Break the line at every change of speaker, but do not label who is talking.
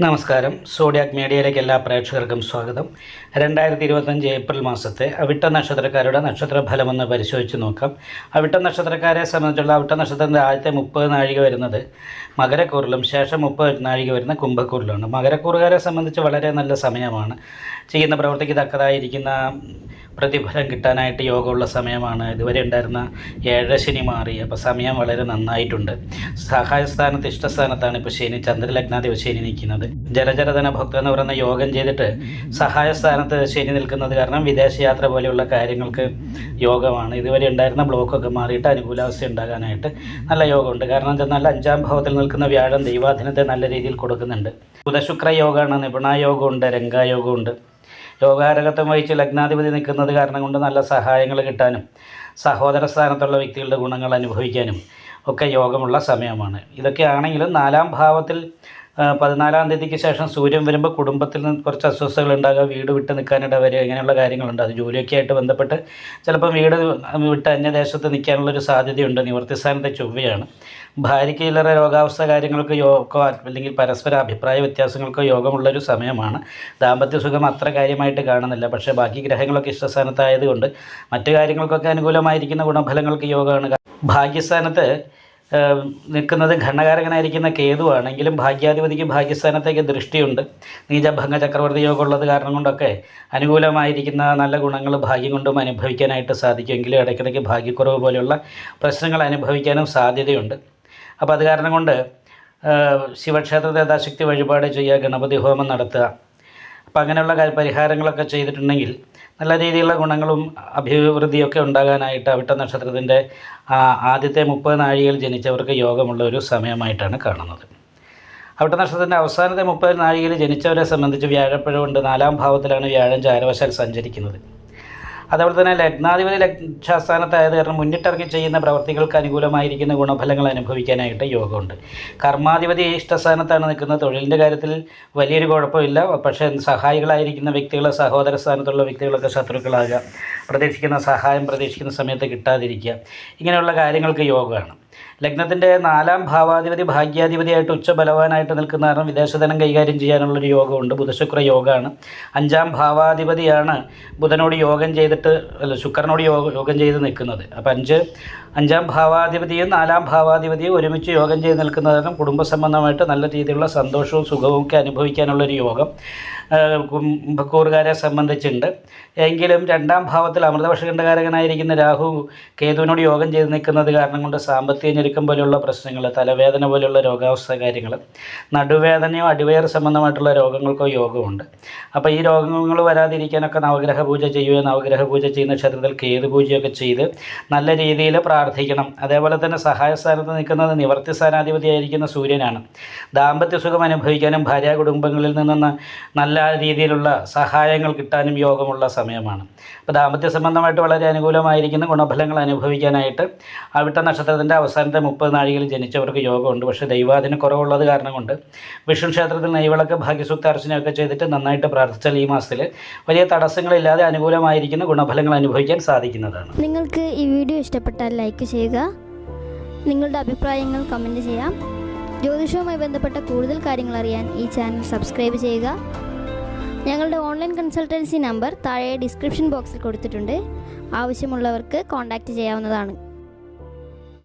നമസ്കാരം. സോഡിയാക് മീഡിയയിലേക്ക് എല്ലാ പ്രേക്ഷകർക്കും സ്വാഗതം. രണ്ടായിരത്തി ഇരുപത്തഞ്ച് ഏപ്രിൽ മാസത്തെ അവിട്ട നക്ഷത്രക്കാരുടെ നക്ഷത്ര ഫലമൊന്ന് പരിശോധിച്ച് നോക്കാം. അവിട്ട നക്ഷത്രക്കാരെ സംബന്ധിച്ചുള്ള അവിട്ട നക്ഷത്രത്തിന്റെ ആദ്യത്തെ മുപ്പത് നാഴിക വരുന്നത് മകരക്കൂറിലും ശേഷം മുപ്പത് നാഴിക വരുന്ന കുംഭക്കൂറിലുമാണ്. മകരക്കൂറുകാരെ സംബന്ധിച്ച് വളരെ നല്ല സമയമാണ്. ചെയ്യുന്ന പ്രവൃത്തിക്ക് തക്കതായിരിക്കുന്ന പ്രതിഫലം കിട്ടാനായിട്ട് യോഗമുള്ള സമയമാണ്. ഇതുവരെ ഉണ്ടായിരുന്ന ഏഴശനി മാറി. അപ്പോൾ സമയം വളരെ നന്നായിട്ടുണ്ട്. സഹായ സ്ഥാനത്ത് ഇഷ്ടസ്ഥാനത്താണ് ഇപ്പോൾ ശനി. ചന്ദ്രലഗ്നാധിപ ശനി നിൽക്കുന്നത്. ജലജലധന ഭക്തൻ എന്ന് പറയുന്ന യോഗം ചെയ്തിട്ട് സഹായ സ്ഥാനത്ത് ശനി നിൽക്കുന്നത് കാരണം വിദേശയാത്ര പോലെയുള്ള കാര്യങ്ങൾക്ക് യോഗമാണ്. ഇതുവരെ ഉണ്ടായിരുന്ന ബ്ലോക്കൊക്കെ മാറിയിട്ട് അനുകൂലാവസ്ഥ ഉണ്ടാകാനായിട്ട് നല്ല യോഗമുണ്ട്. കാരണം എന്തെന്നാൽ അഞ്ചാം ഭാവത്തിൽ നിൽക്കുന്ന വ്യാഴം ദൈവാധീനത്തെ നല്ല രീതിയിൽ കൊടുക്കുന്നുണ്ട്. ബുധശുക്ര യോഗമാണ് നിപുണായോഗമുണ്ട് രംഗായോഗമുണ്ട് യോഗാരകത്വം വഹിച്ച് ലഗ്നാധിപതി നിൽക്കുന്നത് കാരണം കൊണ്ട് നല്ല സഹായങ്ങൾ കിട്ടാനും സഹോദര സ്ഥാനത്തുള്ള വ്യക്തികളുടെ ഗുണങ്ങൾ അനുഭവിക്കാനും ഒക്കെ യോഗമുള്ള സമയമാണ്. ഇതൊക്കെ ആണെങ്കിലും നാലാം ഭാവത്തിൽ പതിനാലാം തീയതിക്ക് ശേഷം സൂര്യൻ വരുമ്പോൾ കുടുംബത്തിൽ നിന്ന് കുറച്ച് അസ്വസ്ഥതകൾ ഉണ്ടാകുക വീട് വിട്ട് നിൽക്കാനിട വരിക ഇങ്ങനെയുള്ള കാര്യങ്ങളുണ്ട്. അത് ജോലിയൊക്കെ ആയിട്ട് ബന്ധപ്പെട്ട് ചിലപ്പം വീട് വിട്ട് അന്യദേശത്ത് നിൽക്കാനുള്ള ഒരു സാധ്യതയുണ്ട്. നിവർത്തിസ്ഥാനത്തെ ചൊവ്വയാണ്. ഭാര്യയ്ക്ക് ചില്ലറ രോഗാവസ്ഥ കാര്യങ്ങൾക്ക് യോഗോ അല്ലെങ്കിൽ പരസ്പര അഭിപ്രായ വ്യത്യാസങ്ങൾക്കോ യോഗമുള്ളൊരു സമയമാണ്. ദാമ്പത്യ സുഖം അത്ര കാര്യമായിട്ട് കാണുന്നില്ല. പക്ഷേ ബാക്കി ഗ്രഹങ്ങളൊക്കെ ഇഷ്ടസ്ഥാനത്തായതുകൊണ്ട് മറ്റു കാര്യങ്ങൾക്കൊക്കെ അനുകൂലമായിരിക്കുന്ന ഗുണഫലങ്ങൾക്ക് യോഗമാണ് ഭാഗ്യസ്ഥാനത്ത് നിൽക്കുന്നത് ഘണ്ണകാരകനായിരിക്കുന്ന കേതുവാണെങ്കിലും ഭാഗ്യാധിപതിക്ക് ഭാഗ്യസ്ഥാനത്തേക്ക് ദൃഷ്ടിയുണ്ട്. നീചഭംഗ ചക്രവർത്തി യോഗം ഉള്ളത് കാരണം കൊണ്ടൊക്കെ അനുകൂലമായിരിക്കുന്ന നല്ല ഗുണങ്ങൾ ഭാഗ്യം കൊണ്ടും അനുഭവിക്കാനായിട്ട് സാധിക്കുമെങ്കിലും ഇടയ്ക്കിടയ്ക്ക് ഭാഗ്യക്കുറവ് പോലെയുള്ള പ്രശ്നങ്ങൾ അനുഭവിക്കാനും സാധ്യതയുണ്ട്. അപ്പോൾ അത് കാരണം കൊണ്ട് ശിവക്ഷേത്ര യഥാശക്തി വഴിപാട് ചെയ്യുക ഗണപതി ഹോമം നടത്തുക അപ്പം അങ്ങനെയുള്ള പരിഹാരങ്ങളൊക്കെ ചെയ്തിട്ടുണ്ടെങ്കിൽ നല്ല രീതിയിലുള്ള ഗുണങ്ങളും അഭിവൃദ്ധിയൊക്കെ ഉണ്ടാകാനായിട്ട് അവിട്ട നക്ഷത്രത്തിന്റെ ആദ്യത്തെ മുപ്പത് നാഴികയിൽ ജനിച്ചവർക്ക് യോഗമുള്ള ഒരു സമയമായിട്ടാണ് കാണുന്നത്. അവിട്ട നക്ഷത്രത്തിന്റെ അവസാനത്തെ മുപ്പത് നാഴികയിൽ ജനിച്ചവരെ സംബന്ധിച്ച് വ്യാഴപ്പഴമുണ്ട്. നാലാം ഭാവത്തിലാണ് വ്യാഴം ചാരവശാൽ സഞ്ചരിക്കുന്നത്. അതേപോലെ തന്നെ ലഗ്നാധിപതി ലക്ഷാസ്ഥാനത്തായത് കാരണം മുന്നിട്ടിറങ്ങി ചെയ്യുന്ന പ്രവർത്തികൾക്ക് അനുകൂലമായിരിക്കുന്ന ഗുണഫലങ്ങൾ അനുഭവിക്കാനായിട്ട് യോഗമുണ്ട്. കർമാധിപതി ഇഷ്ടസ്ഥാനത്താണ് നിൽക്കുന്നത്. തൊഴിലിന്റെ കാര്യത്തിൽ വലിയൊരു കുഴപ്പമില്ല. പക്ഷേ സഹായികളായിരിക്കുന്ന വ്യക്തികൾ സഹോദര സ്ഥാനത്തുള്ള വ്യക്തികളൊക്കെ ശത്രുക്കളാകുക പ്രതീക്ഷിക്കുന്ന സഹായം പ്രതീക്ഷിക്കുന്ന സമയത്ത് കിട്ടാതിരിക്കുക ഇങ്ങനെയുള്ള കാര്യങ്ങൾക്ക് യോഗമാണ്. ലഗ്നത്തിന്റെ നാലാം ഭാവാധിപതി ഭാഗ്യാധിപതിയായിട്ട് ഉച്ചബലവാനായിട്ട് നിൽക്കുന്ന കാരണം വിദേശധനം കൈകാര്യം ചെയ്യാനുള്ളൊരു യോഗമുണ്ട്. ബുധശുക്ര യോഗമാണ് അഞ്ചാം ഭാവാധിപതിയാണ് ബുധനോട് യോഗം ചെയ്തിട്ട് അല്ല ശുക്രനോട് യോഗ യോഗം ചെയ്ത് നിൽക്കുന്നത്. അപ്പം അഞ്ച് അഞ്ചാം ഭാവാധിപതിയും നാലാം ഭാവാധിപതിയും ഒരുമിച്ച് യോഗം ചെയ്ത് നിൽക്കുന്നത് കാരണം കുടുംബ സംബന്ധമായിട്ട് നല്ല രീതിയിലുള്ള സന്തോഷവും സുഖവും ഒക്കെ അനുഭവിക്കാനുള്ളൊരു യോഗം കുംഭക്കൂറുകാരെ സംബന്ധിച്ചുണ്ട്. എങ്കിലും രണ്ടാം ഭാവത്തിൽ അമൃതവർഷകണ്ഠകാരകനായിരിക്കുന്ന രാഹു കേതുവിനോട് യോഗം ചെയ്ത് നിൽക്കുന്നത് കാരണം കൊണ്ട് സാമ്പത്തിക ഞെരുക്കം പോലെയുള്ള പ്രശ്നങ്ങൾ തലവേദന പോലെയുള്ള രോഗാവസ്ഥ കാര്യങ്ങൾ നടുവേദനയോ അടിവയർ സംബന്ധമായിട്ടുള്ള രോഗങ്ങൾക്കോ യോഗമുണ്ട്. അപ്പോൾ ഈ രോഗങ്ങൾ വരാതിരിക്കാനൊക്കെ നവഗ്രഹ പൂജ ചെയ്യുക നവഗ്രഹ പൂജ ചെയ്യുന്ന ക്ഷേത്രത്തിൽ കേതു പൂജയൊക്കെ ചെയ്ത് നല്ല രീതിയിൽ പ്രാർത്ഥിക്കണം. അതേപോലെ തന്നെ സഹായ സ്ഥാനത്ത് നിൽക്കുന്നത് നിവർത്തി സ്ഥാനാധിപതിയായിരിക്കുന്ന സൂര്യനാണ്. ദാമ്പത്യ സുഖം അനുഭവിക്കാനും ഭാര്യ കുടുംബങ്ങളിൽ നിന്ന് നല്ല രീതിയിലുള്ള സഹായങ്ങൾ കിട്ടാനും യോഗമുള്ള സമയമാണ്. അപ്പോൾ ദാമ്പത്യ സംബന്ധമായിട്ട് വളരെ അനുകൂലമായിരിക്കുന്ന ഗുണഫലങ്ങൾ അനുഭവിക്കാനായിട്ട് അവിട്ട നക്ഷത്രത്തിന്റെ അവസാനത്തെ മുപ്പത് നാഴികയിൽ ജനിച്ചവർക്ക് യോഗമുണ്ട് പക്ഷേ ദൈവാധീന കുറവുള്ളത് കാരണം കൊണ്ട് വിഷ്ണു ക്ഷേത്രത്തിൽ നെയ്വിളക്ക് ഭാഗ്യസൂക്ത അർച്ചനയൊക്കെ ചെയ്തിട്ട് നന്നായിട്ട് പ്രാർത്ഥിച്ചാൽ ഈ മാസത്തിൽ വലിയ തടസ്സങ്ങളില്ലാതെ അനുകൂലമായിരിക്കുന്ന ഗുണഫലങ്ങൾ അനുഭവിക്കാൻ സാധിക്കുന്നതാണ്.
നിങ്ങൾക്ക് ഈ വീഡിയോ ഇഷ്ടപ്പെട്ടാൽ ലൈക്ക് ചെയ്യുക. നിങ്ങളുടെ അഭിപ്രായങ്ങൾ കമന്റ് ചെയ്യാം. ജ്യോതിഷവുമായി ബന്ധപ്പെട്ട കൂടുതൽ കാര്യങ്ങൾ അറിയാൻ ഈ ചാനൽ സബ്സ്ക്രൈബ് ചെയ്യുക. ഞങ്ങളുടെ ഓൺലൈൻ കൺസൾട്ടൻസി നമ്പർ താഴെ ഡിസ്ക്രിപ്ഷൻ ബോക്സിൽ കൊടുത്തിട്ടുണ്ട്. ആവശ്യമുള്ളവർക്ക് കോൺടാക്റ്റ് ചെയ്യാവുന്നതാണ്.